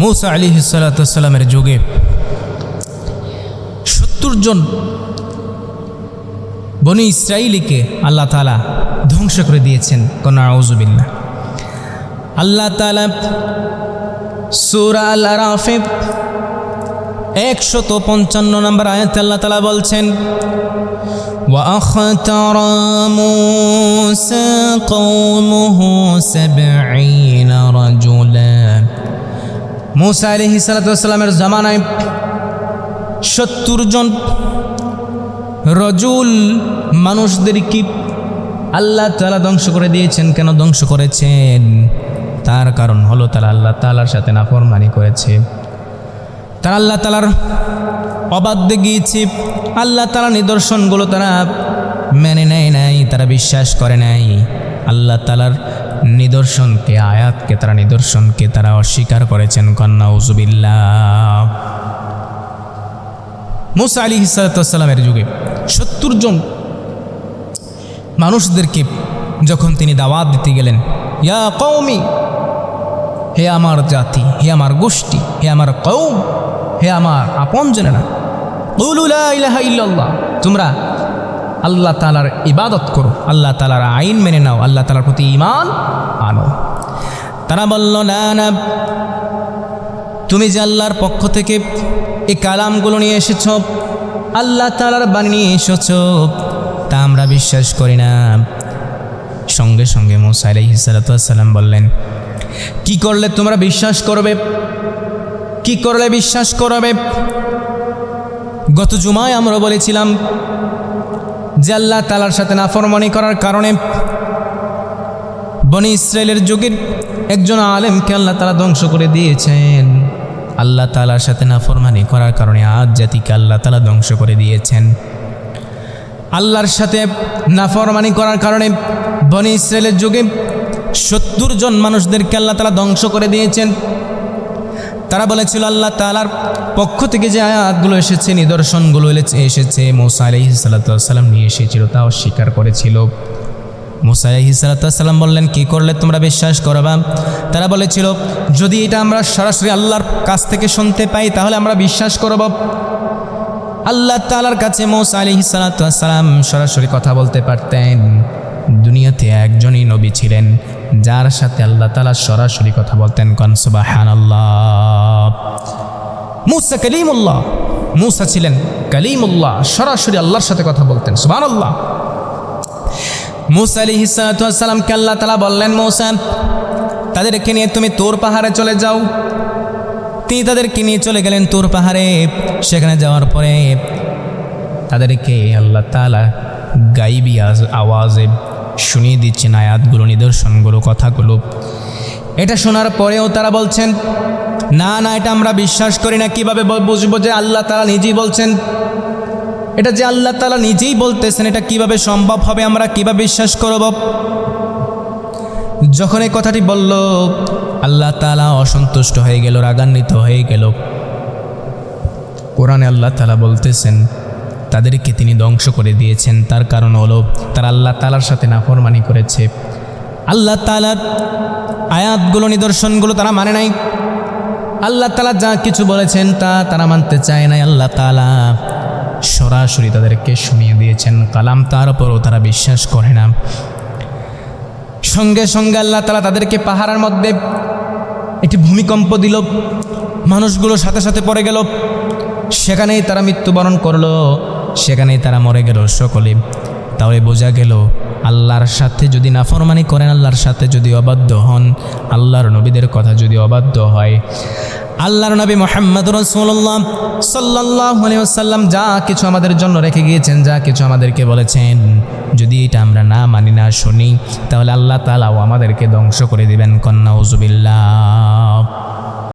মৌসা আলী সালাতামের যুগে সত্তর জন বনি ইসরাইলিকে আল্লাহ তালা ধ্বংস করে দিয়েছেন কন্যা আউজুবিল্লা আল্লাহ তালা সুরা আল আরাফে একশত পঞ্চান্ন নম্বর আয়াত আল্লাহ তালা বলছেন وأختر موسى قومه سبعين رجلا মুসা আলহি সালাতামের জামানায় সত্তর জন রজুল মানুষদের কি আল্লাহ তালা ধ্বংস করে দিয়েছেন। কেন ধ্বংস করেছেন? তার কারণ হলো তারা আল্লাহ তালার সাথে নাফরমানি করেছে। তারা আল্লাহ তালার অবাধ্যে গিয়েছে। আল্লাহ তালা নিদর্শনগুলো তারা মেনে নেয় নাই, তারা বিশ্বাস করে নাই। আল্লাহ তালার নিদর্শনকে, আয়াতকে তারা নিদর্শনকে তারা অস্বীকার করেছেন। কন্যা উজুবিল্লা মুসা আলী হিসালামের যুগে সত্তর জন মানুষদেরকে যখন তিনি দাওয়াত দিতে গেলেন, ইয়া কৌমি হে আমার জাতি, হে আমার গোষ্ঠী, হে আমার কৌম হে আমার আপন জনেরা ইল্লাল্লাহ, তোমরা আল্লাহ তালার ইবাদত করো। আল্লাহ তালার আইন মেনে নাও। আল্লাহ তালার প্রতি ইমান আনো। তারা বলল, না না। তুমি যে আল্লাহর পক্ষ থেকে এই কালামগুলো নিয়ে এসেছ, আল্লাহ তালার বাণী নিয়ে এসেছ, তা আমরা বিশ্বাস করি না। সঙ্গে সঙ্গে মোসা আলহিসাল্লাম বললেন, কি করলে তোমরা বিশ্বাস করবে? কি করলে বিশ্বাস করবে? গত জুমায় আমরা বলেছিলাম যে আল্লাহ তালার সাথে নাফরমানি করার কারণে বনি ইসরায়েলের যুগের একজন আলেমকে আল্লাহ তালা ধ্বংস করে দিয়েছেন। আল্লাহ তালার সাথে নাফরমানি করার কারণে আজ জাতিকে আল্লাহ তালা ধ্বংস করে দিয়েছেন। আল্লাহর সাথে নাফরমানি করার কারণে বনি ইসরায়েলের যুগে সত্তর জন মানুষদেরকে আল্লাহ তালা ধ্বংস করে দিয়েছেন। তারা বলেছিল, আল্লাহ তালার পক্ষ থেকে যে আয়াতগুলো এসেছে, নিদর্শনগুলো এসেছে, মোসা আলহি সাল্লাম নিয়ে এসেছিল তা অস্বীকার করেছিল। মোসা আলহি সাল্লাম বললেন, কি করলে তোমরা বিশ্বাস করবা? তারা বলেছিল, যদি এটা আমরা সরাসরি আল্লাহর কাছ থেকে শুনতে পাই, তাহলে আমরা বিশ্বাস করব। আল্লাহ তালার কাছে মোসা আলহি সাল্লাম সরাসরি কথা বলতে পারতেন। দুনিয়াতে একজনই নবী ছিলেন, যার সাথে আল্লাহ তালা সরাসরি কথা বলতেন কনসবাহান আল্লাহ মুসা কলিমুল্লাহ। মুসা ছিলেন কলিমুল্লাহ, সরাসরি আল্লাহর সাথে কথা বলতেন সুবান আল্লাহ মুসা আলী হিসালামকে আল্লাহ তালা বললেন, মৌসা, তাদেরকে নিয়ে তুমি তোর পাহাড়ে চলে যাও। তিনি তাদেরকে নিয়ে চলে গেলেন তোর পাহাড়ে। সেখানে যাওয়ার পরে তাদেরকে আল্লাহ তালা গাইবি আওয়াজে শুনিয়ে দিচ্ছেন আয়াতগুলো, নিদর্শনগুলো, কথাগুলো। এটা শোনার পরেও তারা বলছেন, না না, এটা আমরা বিশ্বাস করি না। কীভাবে বুঝব যে আল্লাহ তালা নিজেই বলছেন? এটা যে আল্লাহ তালা নিজেই বলতেছেন, এটা কীভাবে সম্ভব হবে? আমরা কীভাবে বিশ্বাস করব? যখন এই কথাটি বলল, আল্লাহ তালা অসন্তুষ্ট হয়ে গেল, রাগান্বিত হয়ে গেল। কোরআনে আল্লাহ তালা বলতেছেন তাদেরকে তিনি ধ্বংস করে দিয়েছেন। তার কারণ হলো, তারা আল্লাহ তালার সাথে নাফরমানি করেছে। আল্লাহ তালার আয়াতগুলো, নিদর্শনগুলো তারা মানে নাই। আল্লাহ তালা যা কিছু বলেছেন তা তারা মানতে চায় নাই। আল্লাহ তালা সরাসরি তাদেরকে শুনিয়ে দিয়েছেন। কালাম তার উপরও তারা বিশ্বাস করে না। সঙ্গে সঙ্গে আল্লাহ তালা তাদেরকে পাহাড়ের মধ্যে একটি ভূমিকম্প দিল। মানুষগুলো সাথে সাথে পড়ে গেল। সেখানেই তারা মৃত্যুবরণ করল। সেখানেই তারা মরে গেল সকলে। তাহলে বোঝা গেল, আল্লাহর সাথে যদি নাফরমানি করেন, আল্লাহর সাথে যদি অবাধ্য হন, আল্লাহর নবীদের কথা যদি অবাধ্য হয়। আল্লাহর নবী মোহাম্মদ রসুল্লাহ সাল্লাহ সাল্লাম যা কিছু আমাদের জন্য রেখে গিয়েছেন, যা কিছু আমাদেরকে বলেছেন, যদি এটা আমরা না মানি, না শুনি, তাহলে আল্লাহ তালাও আমাদেরকে ধ্বংস করে দিবেন। কন্যা উজুবিল্লাহ